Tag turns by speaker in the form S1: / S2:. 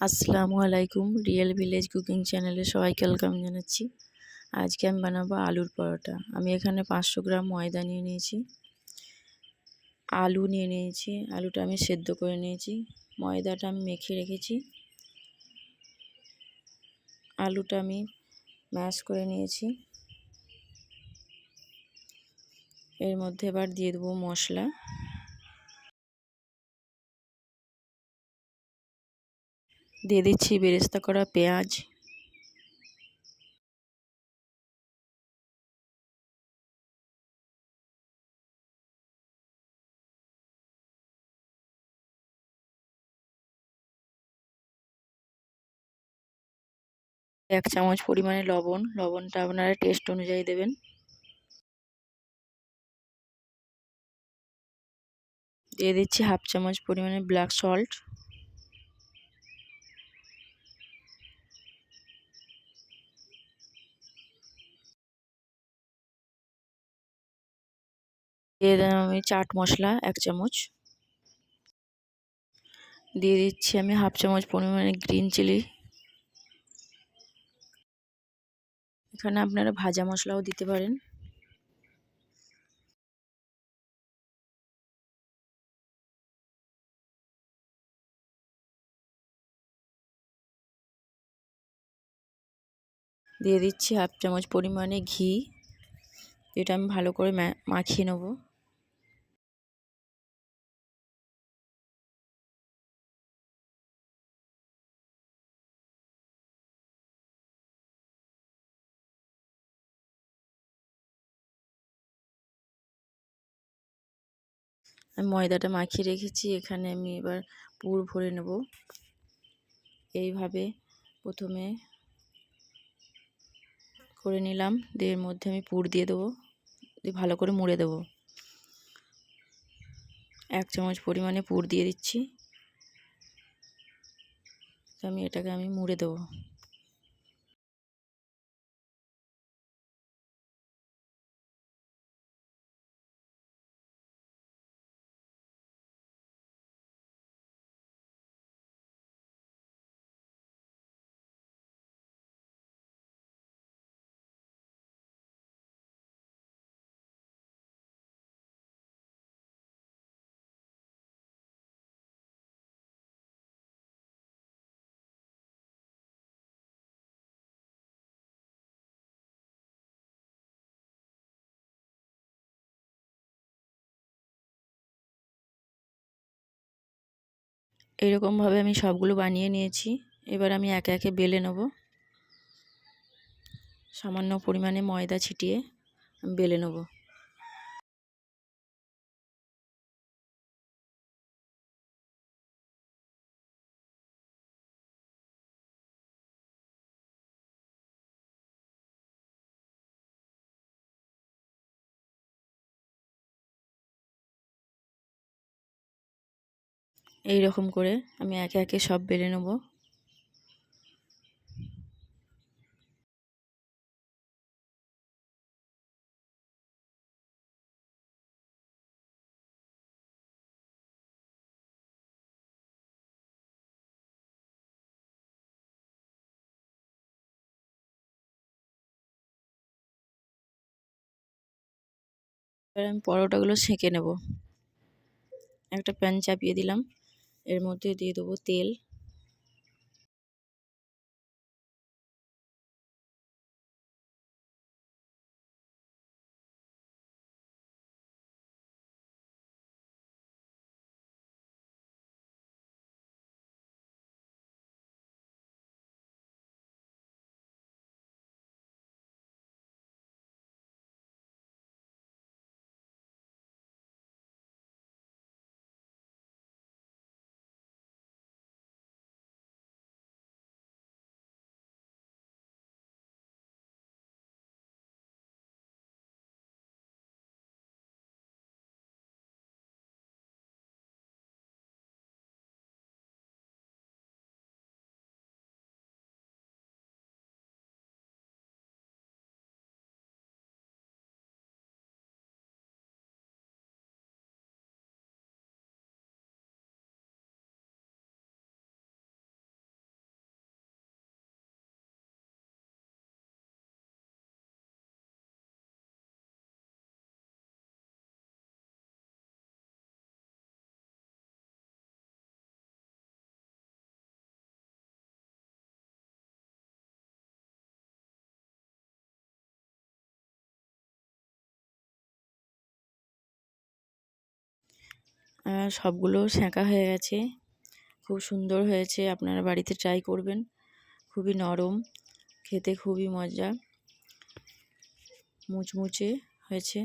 S1: আসসালামু আলাইকুম real village cooking চ্যানেলে সবাইকে ওয়েলকাম জানাচ্ছি। আজকে আমি বানাবো আলুর পরোটা। আমি এখানে পাঁচশো গ্রাম ময়দা নিয়ে নিয়েছি। আলু নিয়ে নিয়েছি। আলুটা আমি সেদ্ধ করে নিয়েছি। ময়দাটা আমি মেখে রেখেছি। আলুটা আমি ম্যাশ করে নিয়েছি। এর মধ্যে এবার দিয়ে দেবো মশলা। দিয়ে দিচ্ছি বেরেস্তা করা পেঁয়াজ। এক চামচ পরিমাণে লবণ, লবণটা আপনারা টেস্ট অনুযায়ী দেবেন। দিয়ে দিচ্ছি হাফ চামচ পরিমাণে ব্ল্যাক সল্ট দিয়ে দিলাম আমি চাট মশলা এক চামচ। দিয়ে দিচ্ছি আমি হাফ চামচ পরিমাণে গ্রিন চিলি। এখানে আপনারা ভাজা মশলাও দিতে পারেন। দিয়ে দিচ্ছি হাফ চামচ পরিমাণে ঘি। এটা আমি ভালো করে মাখিয়ে নেব। আমি ময়দাটা মাখিয়ে রেখেছি, এখানে আমি এবার পুর ভরে নেব। এইভাবে প্রথমে করে নিলাম, দিয়ে মধ্যে আমি পুর দিয়ে দেবো। দিয়ে ভালো করে মুড়ে দেব। এক চামচ পরিমাণে পুর দিয়ে দিচ্ছি। আমি এটাকে আমি মুড়ে দেবো। এইরকমভাবে আমি সবগুলো বানিয়ে নিয়েছি। এবার আমি একে একে বেলে নেব। সামান্য পরিমাণে ময়দা ছিটিয়ে বেলে নেব। এই রকম করে আমি একে একে সব বেলে নেব। এবার আমি পরোটাগুলো সেঁকে নেব। একটা প্যান চাপিয়ে দিলাম। এর মধ্যে দিয়ে দেবো তেল। সবগুলো সেঁকা হয়ে গেছে। খুব সুন্দর হয়েছে, আপনারা বাড়িতে ট্রাই করবেন। খুবই নরম, খেতে খুবই মজা। মুচমুচে হয়েছে।